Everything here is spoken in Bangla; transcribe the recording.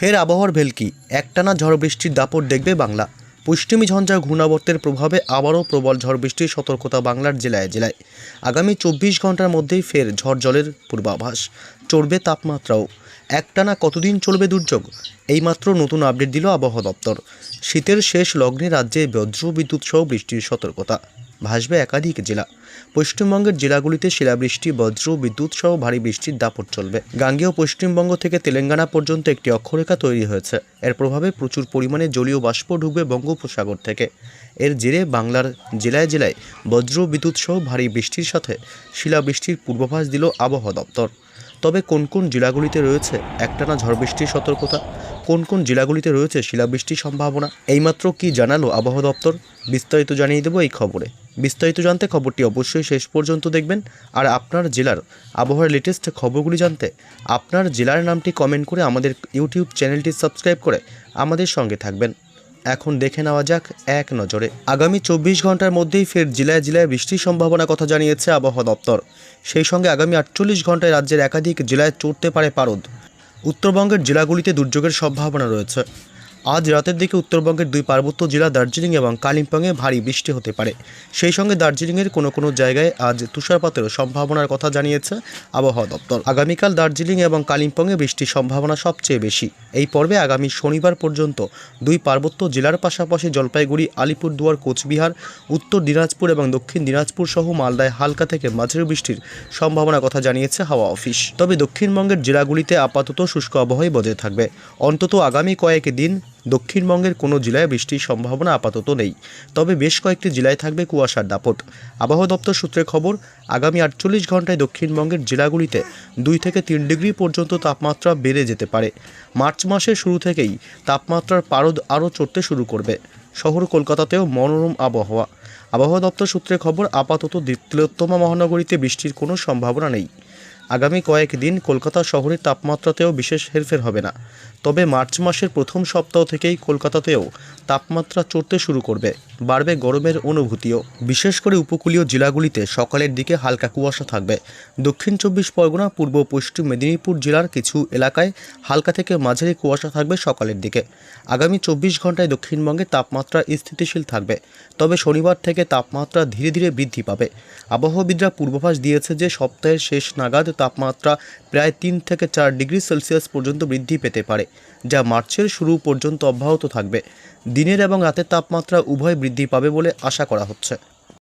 ফের আবহাওয়ার ভেলকি। একটানা ঝড় বৃষ্টির দাপট দেখবে বাংলা। পশ্চিমী ঝঞ্ঝা ঘূর্ণাবর্তের প্রভাবে আবারও প্রবল ঝড় বৃষ্টির সতর্কতা বাংলার জেলায় জেলায়। আগামী চব্বিশ ঘণ্টার মধ্যেই ফের ঝড় জলের পূর্বাভাস। চড়বে তাপমাত্রাও। একটানা কতদিন চলবে দুর্যোগ? এইমাত্র নতুন আপডেট দিল আবহাওয়া দপ্তর। শীতের শেষ লগ্নে রাজ্যে বজ্র বিদ্যুৎ সহ বৃষ্টির সতর্কতা। ভাসবে একাধিক জেলা। পশ্চিমবঙ্গের জেলাগুলিতে শিলাবৃষ্টি, বজ্র বিদ্যুৎ সহ ভারী বৃষ্টির দাপট চলবে। গাঙ্গেয় পশ্চিমবঙ্গ থেকে তেলেঙ্গানা পর্যন্ত একটি অক্ষরেখা তৈরি হয়েছে। এর প্রভাবে প্রচুর পরিমাণে জলীয় বাষ্প ঢুকবে বঙ্গোপসাগর থেকে। এর জেরে বাংলার জেলায় জেলায় বজ্র বিদ্যুৎ সহ ভারী বৃষ্টির সাথে শিলাবৃষ্টির পূর্বাভাস দিল আবহাওয়া দপ্তর। তবে কোন কোন জেলাগুলিতে রয়েছে একটানা ঝড় বৃষ্টির সতর্কতা, কোন কোন জেলাগুলিতে রয়েছে শিলাবৃষ্টির সম্ভাবনা, এইমাত্র কি জানালো আবহাওয়া দপ্তর, বিস্তারিত জানিয়ে দেবো এই খবরে। বিস্তারিত জানতে খবরটি অবশ্যই শেষ পর্যন্ত দেখবেন, আর আপনার জেলার আবহাওয়ার লেটেস্ট খবরগুলি জানতে আপনার জেলার নামটি কমেন্ট করে আমাদের ইউটিউব চ্যানেলটি সাবস্ক্রাইব করে আমাদের সঙ্গে থাকবেন। এখন দেখে নেওয়া যাক এক নজরে। আগামী চব্বিশ ঘণ্টার মধ্যেই ফের জেলায় জেলায় বৃষ্টির সম্ভাবনা কথা জানিয়েছে আবহাওয়া দপ্তর। সেই সঙ্গে আগামী আটচল্লিশ ঘন্টায় রাজ্যের একাধিক জেলায় চড়তে পারে পারদ। উত্তরবঙ্গের জেলাগুলিতে দুর্যোগের সম্ভাবনা রয়েছে। আজ রাতের দিকে উত্তরবঙ্গের দুই পার্বত্য জেলা দার্জিলিং এবং কালিম্পংয়ে ভারী বৃষ্টি হতে পারে। সেই সঙ্গে দার্জিলিংয়ের কোনো কোনো জায়গায় আজ তুষারপাতের সম্ভাবনার কথা জানিয়েছে আবহাওয়া দপ্তর। আগামীকাল দার্জিলিং এবং কালিম্পংয়ে বৃষ্টির সম্ভাবনা সবচেয়ে বেশি। এই পর্বে আগামী শনিবার পর্যন্ত দুই পার্বত্য জেলার পাশাপাশি জলপাইগুড়ি, আলিপুরদুয়ার, কোচবিহার, উত্তর দিনাজপুর এবং দক্ষিণ দিনাজপুর সহ মালদায় হালকা থেকে মাঝারি বৃষ্টির সম্ভাবনার কথা জানিয়েছে হাওয়া অফিস। তবে দক্ষিণবঙ্গের জেলাগুলিতে আপাতত শুষ্ক আবহাওয়াই বজায় থাকবে। অন্তত আগামী কয়েক দিন দক্ষিণবঙ্গের কোনো জেলায় বৃষ্টির সম্ভাবনা আপাতত নেই। তবে বেশ কয়েকটি জেলায় থাকবে কুয়াশার দাপট। আবহাওয়া দপ্তর সূত্রে খবর, আগামী আটচল্লিশ ঘন্টায় দক্ষিণবঙ্গের জেলাগুলিতে দুই থেকে তিন ডিগ্রি পর্যন্ত তাপমাত্রা বেড়ে যেতে পারে। মার্চ মাসের শুরু থেকেই তাপমাত্রার পারদ আরও চড়তে শুরু করবে। শহর কলকাতাতেও মনোরম আবহাওয়া। আবহাওয়া দপ্তর সূত্রে খবর, আপাতত তিলোত্তমা মহানগরীতে বৃষ্টির কোনো সম্ভাবনা নেই। আগামী কয়েকদিন কলকাতা শহরের তাপমাত্রাতেও বিশেষ হেরফের হবে না। তবে মার্চ মাসের প্রথম সপ্তাহ থেকেই কলকাতাতেও তাপমাত্রা চড়তে শুরু করবে। বাড়বে গরমের অনুভূতিও। বিশেষ করে উপকূলীয় জেলাগুলিতে সকালের দিকে হালকা কুয়াশা থাকবে। দক্ষিণ চব্বিশ পরগনা, পূর্ব পশ্চিম মেদিনীপুর জেলার কিছু এলাকায় হালকা থেকে মাঝারি কুয়াশা থাকবে সকালের দিকে। আগামী চব্বিশ ঘন্টায় দক্ষিণবঙ্গে তাপমাত্রা স্থিতিশীল থাকবে। তবে শনিবার থেকে তাপমাত্রা ধীরে ধীরে বৃদ্ধি পাবে। আবহাওয়াবিদরা পূর্বাভাস দিয়েছে যে সপ্তাহের শেষ নাগাদ তাপমাত্রা প্রায় তিন থেকে চার ডিগ্রি সেলসিয়াস পর্যন্ত বৃদ্ধি পেতে পারে, যা মার্চের শুরু পর্যন্ত অব্যাহত থাকবে। দিনের এবং রাতের তাপমাত্রা উভয় বৃদ্ধি পাবে বলে আশা করা হচ্ছে।